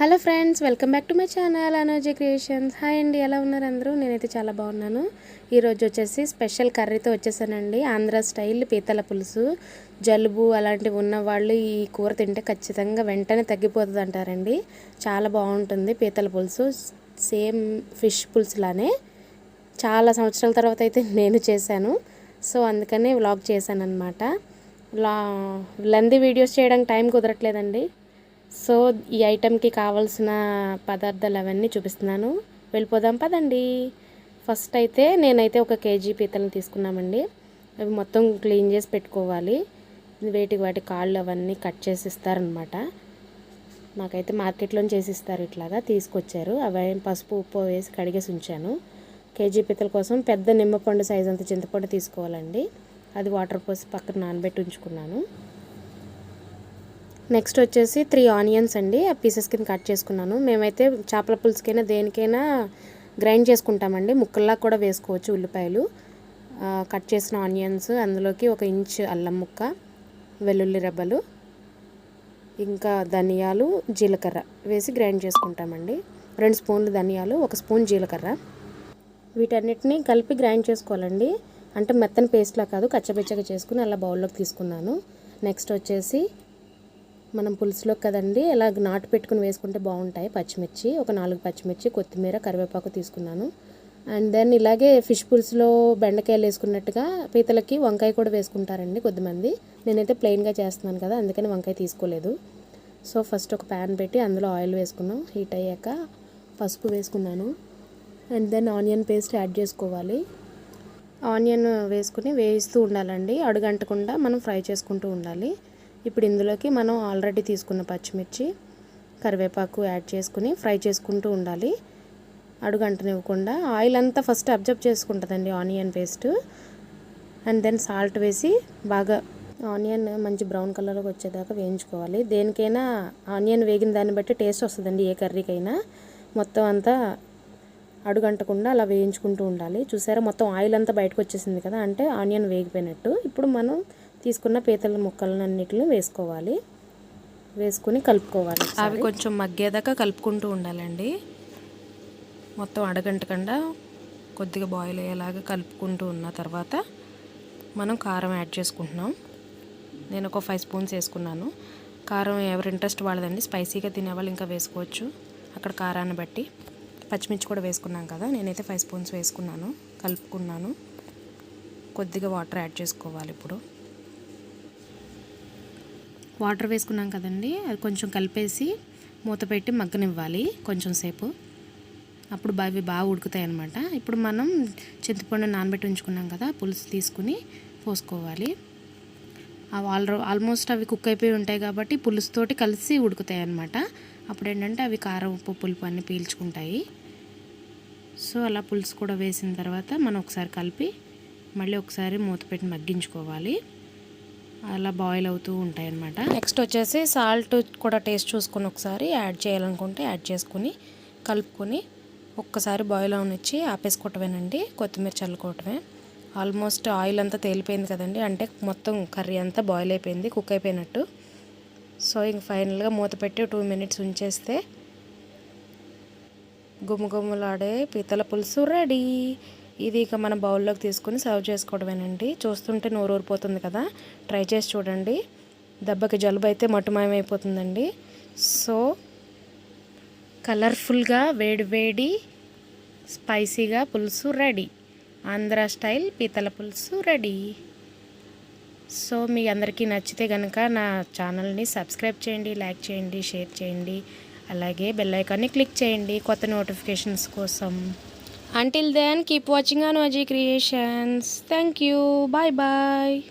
Hello friends welcome back to my channel Anoji creations. Hi అండి ఎలా ఉన్నారు అందరూ? నేనైతే చాలా బాగున్నాను. ఈరోజు వచ్చేసి స్పెషల్ కర్రీతో వచ్చేసానండి. ఆంధ్ర స్టైల్ పీతల పులుసు జలుబు అలాంటివి ఉన్న వాళ్ళు ఈ కూర తింటే ఖచ్చితంగా వెంటనే తగ్గిపోతుంది అంటారండి చాలా బాగుంటుంది పీతల పులుసు. సేమ్ ఫిష్ పులుసులానే చాలా సంవత్సరాల తర్వాత అయితే నేను చేశాను. సో అందుకనే వ్లాగ్ చేశాను అనమాట లా లెంది వీడియోస్ చేయడానికి టైం కుదరట్లేదండి. సో ఈ ఐటెంకి కావాల్సిన పదార్థాలు అవన్నీ చూపిస్తున్నాను. వెళ్ళిపోదాం పదండి. ఫస్ట్ అయితే నేనైతే ఒక కేజీ పీతలను తీసుకున్నామండి. అవి మొత్తం క్లీన్ చేసి పెట్టుకోవాలి. వేటికి వాటి కాళ్ళు అవన్నీ కట్ చేసి ఇస్తారనమాట నాకైతే మార్కెట్లో చేసి ఇస్తారు ఇట్లాగా. తీసుకొచ్చారు. అవి పసుపు ఉప్పు వేసి కడిగేసి ఉంచాను. కేజీ పీతల కోసం పెద్ద నిమ్మపండు సైజ్ అంత చింతపండు తీసుకోవాలండి. అది వాటర్ పోసి పక్కన నానబెట్టి ఉంచుకున్నాను. నెక్స్ట్ వచ్చేసి త్రీ ఆనియన్స్ అండి. ఆ పీసెస్ కింద కట్ చేసుకున్నాను. మేమైతే చేపల పులుసుకైనా దేనికైనా గ్రైండ్ చేసుకుంటామండి. ముక్కల్లా కూడా వేసుకోవచ్చు ఉల్లిపాయలు. కట్ చేసిన ఆనియన్స్ అందులోకి ఒక ఇంచ్ అల్లం ముక్క వెల్లుల్లి రెబ్బలు ఇంకా ధనియాలు జీలకర్ర వేసి గ్రైండ్ చేసుకుంటామండి. రెండు స్పూన్లు ధనియాలు ఒక స్పూన్ జీలకర్ర. వీటన్నిటిని కలిపి గ్రైండ్ చేసుకోవాలండి. అంటే మెత్తని పేస్ట్లా కాదు కచ్చబెచ్చగా చేసుకుని అలా బౌల్లోకి తీసుకున్నాను. నెక్స్ట్ వచ్చేసి మనం పులుసులో కదండి ఇలా నాటు పెట్టుకుని వేసుకుంటే బాగుంటాయి. పచ్చిమిర్చి ఒక నాలుగు పచ్చిమిర్చి కొత్తిమీర కరివేపాకు తీసుకున్నాను. అండ్ దెన్ ఇలాగే ఫిష్ పులుసులో బెండకాయలు వేసుకున్నట్టుగా పీతలకి వంకాయ కూడా వేసుకుంటారండి కొద్దిమంది. నేనైతే ప్లెయిన్గా చేస్తున్నాను కదా అందుకని వంకాయ తీసుకోలేదు. సో ఫస్ట్ ఒక ప్యాన్ పెట్టి అందులో ఆయిల్ వేసుకున్నాం. హీట్ అయ్యాక పసుపు వేసుకున్నాను. And then onion paste add చేసుకోవాలి. ఆనియన్ వేసుకుని వేయిస్తూ ఉండాలండి. అడుగంటకుండా మనం ఫ్రై చేసుకుంటూ ఉండాలి. ఇప్పుడు ఇందులోకి మనం ఆల్రెడీ తీసుకున్న పచ్చిమిర్చి కరివేపాకు యాడ్ చేసుకుని ఫ్రై చేసుకుంటూ ఉండాలి. అడుగంటనివ్వకుండా ఆయిల్ అంతా first observe చేసుకుంటుందండి onion paste. And then salt వేసి బాగా ఆనియన్ మంచి బ్రౌన్ కలర్లోకి వచ్చేదాకా వేయించుకోవాలి. దేనికైనా ఆనియన్ వేగిన దాన్ని బట్టి టేస్ట్ వస్తుందండి ఏ కర్రీకైనా. మొత్తం అంతా అడుగంటకుండా అలా వేయించుకుంటూ ఉండాలి. చూసారా మొత్తం ఆయిల్ అంతా బయటకు వచ్చేసింది కదా అంటే ఆనియన్ వేగిపోయినట్టు. ఇప్పుడు మనం తీసుకున్న పీతల ముక్కలన్నిటిని వేసుకోవాలి. వేసుకుని కలుపుకోవాలి అవి కొంచెం మగ్గేదాకా కలుపుకుంటూ ఉండాలండి. మొత్తం అడగంటకుండా కొద్దిగా బాయిల్ అయ్యేలాగా కలుపుకుంటూ ఉన్న తర్వాత మనం కారం యాడ్ చేసుకుంటున్నాం. నేను ఒక ఫైవ్ స్పూన్స్ వేసుకున్నాను. కారం ఎవరి ఇంట్రెస్ట్ వాళ్ళదండి. స్పైసీగా తినేవాళ్ళు ఇంకా వేసుకోవచ్చు. అక్కడ కారాన్ని బట్టి పచ్చిమిర్చి కూడా వేసుకున్నాం కదా నేనైతే ఫైవ్ స్పూన్స్ వేసుకున్నాను కలుపుకున్నాను. కొద్దిగా వాటర్ యాడ్ చేసుకోవాలి ఇప్పుడు. వాటర్ వేసుకున్నాం కదండి అది కొంచెం కలిపేసి మూత పెట్టి మగ్గనివ్వాలి కొంచెం సేపు. అప్పుడు అవి బాగా ఉడుకుతాయి అనమాట ఇప్పుడు మనం చింతపండు నానబెట్టి ఉంచుకున్నాం కదా పులుసు తీసుకుని పోసుకోవాలి. అవి ఆల్ ఆల్మోస్ట్ అవి కుక్ అయిపోయి ఉంటాయి కాబట్టి పులుసుతోటి కలిసి ఉడుకుతాయి అనమాట అప్పుడు ఏంటంటే అవి కారం ఉప్పు పులుపు అన్నీ పీల్చుకుంటాయి. సో అలా పులుసు కూడా వేసిన తర్వాత మనం ఒకసారి కలిపి మళ్ళీ ఒకసారి మూత పెట్టి మగ్గించుకోవాలి. అలా బాయిల్ అవుతూ ఉంటాయి అన్నమాట నెక్స్ట్ వచ్చేసి సాల్ట్ కూడా టేస్ట్ చూసుకొని ఒకసారి యాడ్ చేయాలనుకుంటే యాడ్ చేసుకుని కలుపుకొని ఒక్కసారి బాయిల్ అవనిచ్చి ఆపేసుకోవటమేనండి. కొత్తిమీర చల్లుకోవటమే. ఆల్మోస్ట్ ఆయిల్ అంతా తేలిపోయింది కదండి. అంటే మొత్తం కర్రీ అంతా బాయిల్ అయిపోయింది కుక్ అయిపోయినట్టు. సో ఇంక ఫైనల్గా మూత పెట్టి టూ మినిట్స్ ఉంచేస్తే గుమ్మగుమ్మలాడే పీతల పులుసు రెడీ. ఇది ఇక మన బౌల్లోకి తీసుకుని సర్వ్ చేసుకోవడమేనండి. చూస్తుంటే నోరు ఊరిపోతుంది కదా. ట్రై చేసి చూడండి. దెబ్బకి జలుబు అయితే మటుమాయమైపోతుందండి. సో కలర్ఫుల్గా వేడి వేడి స్పైసీగా పులుసు రెడీ. ఆంధ్ర స్టైల్ పీతల పులుసు రెడీ. సో మీ అందరికీ నచ్చితే కనుక నా ఛానల్ని సబ్స్క్రైబ్ చేయండి లైక్ చేయండి షేర్ చేయండి. అలాగే బెల్ ఐకాన్ని క్లిక్ చేయండి కొత్త నోటిఫికేషన్స్ కోసం. Until then, keep watching Anoji Creations. Thank you. Bye bye.